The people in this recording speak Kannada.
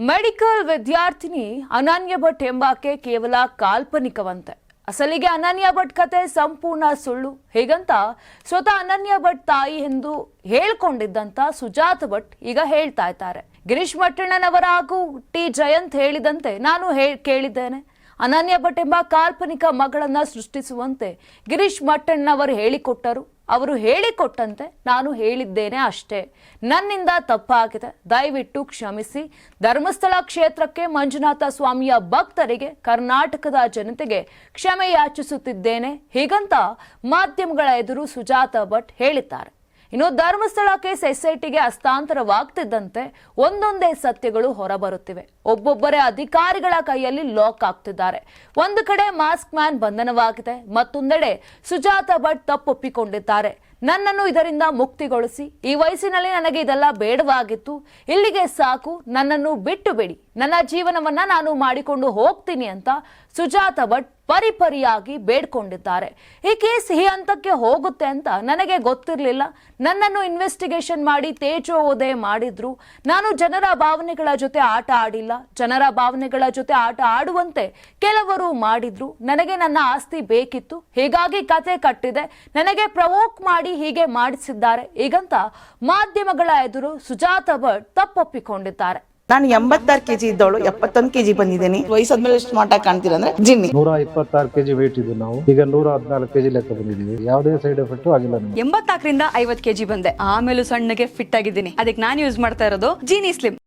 ಮೆಡಿಕಲ್ ವಿದ್ಯಾರ್ಥಿನಿ ಅನನ್ಯ ಭಟ್ ಎಂಬಾಕೆ ಕೇವಲ ಕಾಲ್ಪನಿಕವಂತೆ. ಅಸಲಿಗೆ ಅನನ್ಯ ಭಟ್ ಕತೆ ಸಂಪೂರ್ಣ ಸುಳ್ಳು. ಹೇಗಂತ ಸ್ವತಃ ಅನನ್ಯ ಭಟ್ ತಾಯಿ ಎಂದು ಹೇಳ್ಕೊಂಡಿದ್ದಂತ ಸುಜಾತ ಭಟ್ ಈಗ ಹೇಳ್ತಾ ಇದ್ದಾರೆ. ಗಿರೀಶ್ ಮಟ್ಟಣ್ಣನವರ ಹಾಗೂ ಟಿ ಜಯಂತ್ ಹೇಳಿದಂತೆ ನಾನು ಹೇ- ಕೇಳಿದ್ದೇನೆ. ಅನನ್ಯ ಭಟ್ ಎಂಬ ಕಾಲ್ಪನಿಕ ಮಗಳನ್ನ ಸೃಷ್ಟಿಸುವಂತೆ ಗಿರೀಶ್ ಮಟ್ಟಣ್ಣವರು ಹೇಳಿಕೊಟ್ಟರು. ಅವರು ಹೇಳಿಕೊಟ್ಟಂತೆ ನಾನು ಹೇಳಿದ್ದೇನೆ ಅಷ್ಟೇ. ನನ್ನಿಂದ ತಪ್ಪಾಗಿದೆ. ದಯವಿಟ್ಟು ಕ್ಷಮಿಸಿ. ಧರ್ಮಸ್ಥಳ ಕ್ಷೇತ್ರಕ್ಕೆ ಮಂಜುನಾಥ ಸ್ವಾಮಿಯ ಭಕ್ತರಿಗೆ ಕರ್ನಾಟಕದ ಜನತೆಗೆ ಕ್ಷಮೆ ಯಾಚಿಸುತ್ತಿದ್ದೇನೆ. ಹೀಗಂತ ಮಾಧ್ಯಮಗಳ ಎದುರು ಸುಜಾತ ಭಟ್ ಹೇಳಿದ್ದಾರೆ. ಇನ್ನು ಧರ್ಮಸ್ಥಳ ಕೇಸ್ ಎಸ್ಐಟಿಗೆ ಹಸ್ತಾಂತರವಾಗ್ತಿದ್ದಂತೆ ಒಂದೊಂದೇ ಸತ್ಯಗಳು ಹೊರಬರುತ್ತಿವೆ. ಒಬ್ಬೊಬ್ಬರೇ ಅಧಿಕಾರಿಗಳ ಕೈಯಲ್ಲಿ ಲಾಕ್ ಆಗ್ತಿದ್ದಾರೆ. ಒಂದು ಕಡೆ ಮಾಸ್ಕ್ ಮ್ಯಾನ್ ಬಂಧನವಾಗಿದೆ, ಮತ್ತೊಂದೆಡೆ ಸುಜಾತ ಭಟ್ ತಪ್ಪೊಪ್ಪಿಕೊಂಡಿದ್ದಾರೆ. ನನ್ನನ್ನು ಇದರಿಂದ ಮುಕ್ತಿಗೊಳಿಸಿ, ಈ ವಯಸ್ಸಿನಲ್ಲಿ ನನಗೆ ಇದೆಲ್ಲ ಬೇಡವಾಗಿತ್ತು. ಇಲ್ಲಿಗೆ ಸಾಕು, ನನ್ನನ್ನು ಬಿಟ್ಟು ಬಿಡಿ. ನನ್ನ ಜೀವನವನ್ನ ನಾನು ಮಾಡಿಕೊಂಡು ಹೋಗ್ತೀನಿ ಅಂತ ಸುಜಾತ ಭಟ್ ಪರಿಪರಿಯಾಗಿ ಬೇಡ್ಕೊಂಡಿದ್ದಾರೆ. ಈ ಕೇಸ್ ಈ ಹಂತಕ್ಕೆ ಹೋಗುತ್ತೆ ಅಂತ ನನಗೆ ಗೊತ್ತಿರಲಿಲ್ಲ. ನನ್ನನ್ನು ಇನ್ವೆಸ್ಟಿಗೇಷನ್ ಮಾಡಿ ತೇಜೋದೆ ಮಾಡಿದ್ರು. ನಾನು ಜನರ ಭಾವನೆಗಳ ಜೊತೆ ಆಟ ಆಡಿಲ್ಲ. ಜನರ ಭಾವನೆಗಳ ಜೊತೆ ಆಟ ಆಡುವಂತೆ ಕೆಲವರು ಮಾಡಿದ್ರು. ನನಗೆ ನನ್ನ ಆಸ್ತಿ ಬೇಕಿತ್ತು. ಹೀಗಾಗಿ ಕತೆ ಕಟ್ಟಿದೆ. ನನಗೆ ಪ್ರವೋಕ್ ಮಾಡಿ ಹೀಗೆ ಮಾಡಿಸಿದ್ದಾರೆ. ಈಗಂತ ಮಾಧ್ಯಮಗಳ ಎದುರು ಸುಜಾತ ಭಟ್ ತಪ್ಪೊಪ್ಪಿಕೊಂಡಿದ್ದಾರೆ. ನಾನು ಎಂಬತ್ತಾರು ಕೆಜಿ ಇದ್ದವಳು ಎಪ್ಪತ್ತೊಂದು ಕೆಜಿ ಬಂದಿದ್ದೀನಿ. ವಯಸ್ಸಾದ್ಮೇಲೆ ಸ್ಮಾರ್ಟ್ ಆಗಿ ಕಾಣ್ತೀರ ಅಂದ್ರೆ ಜಿನ್ನಿ. ನೂರ ಇಪ್ಪತ್ತಾರು ಕೆಜಿ ವೇಟ್ ಇದ್ದು ನಾವು. ಈಗ ನೂರ ಹದಿನಾಲ್ಕು ಕೆಜಿ ಲೆಕ್ಕ ಬಂದಿದ್ದೀವಿ. ಯಾವುದೇ ಸೈಡ್ ಎಫೆಕ್ಟ್ ಆಗಿಲ್ಲ ಎಂಬತ್ನಾಲ್ಕರಿಂದ ಐವತ್ ಕೆಜಿ ಬಂದೆ. ಆಮೇಲೆ ಸಣ್ಣಗೆ ಫಿಟ್ ಆಗಿದ್ದೀನಿ. ಅದಕ್ಕೆ ನಾನು ಯೂಸ್ ಮಾಡ್ತಾ ಇರೋದು ಜೀನಿ ಸ್ಲಿಮ್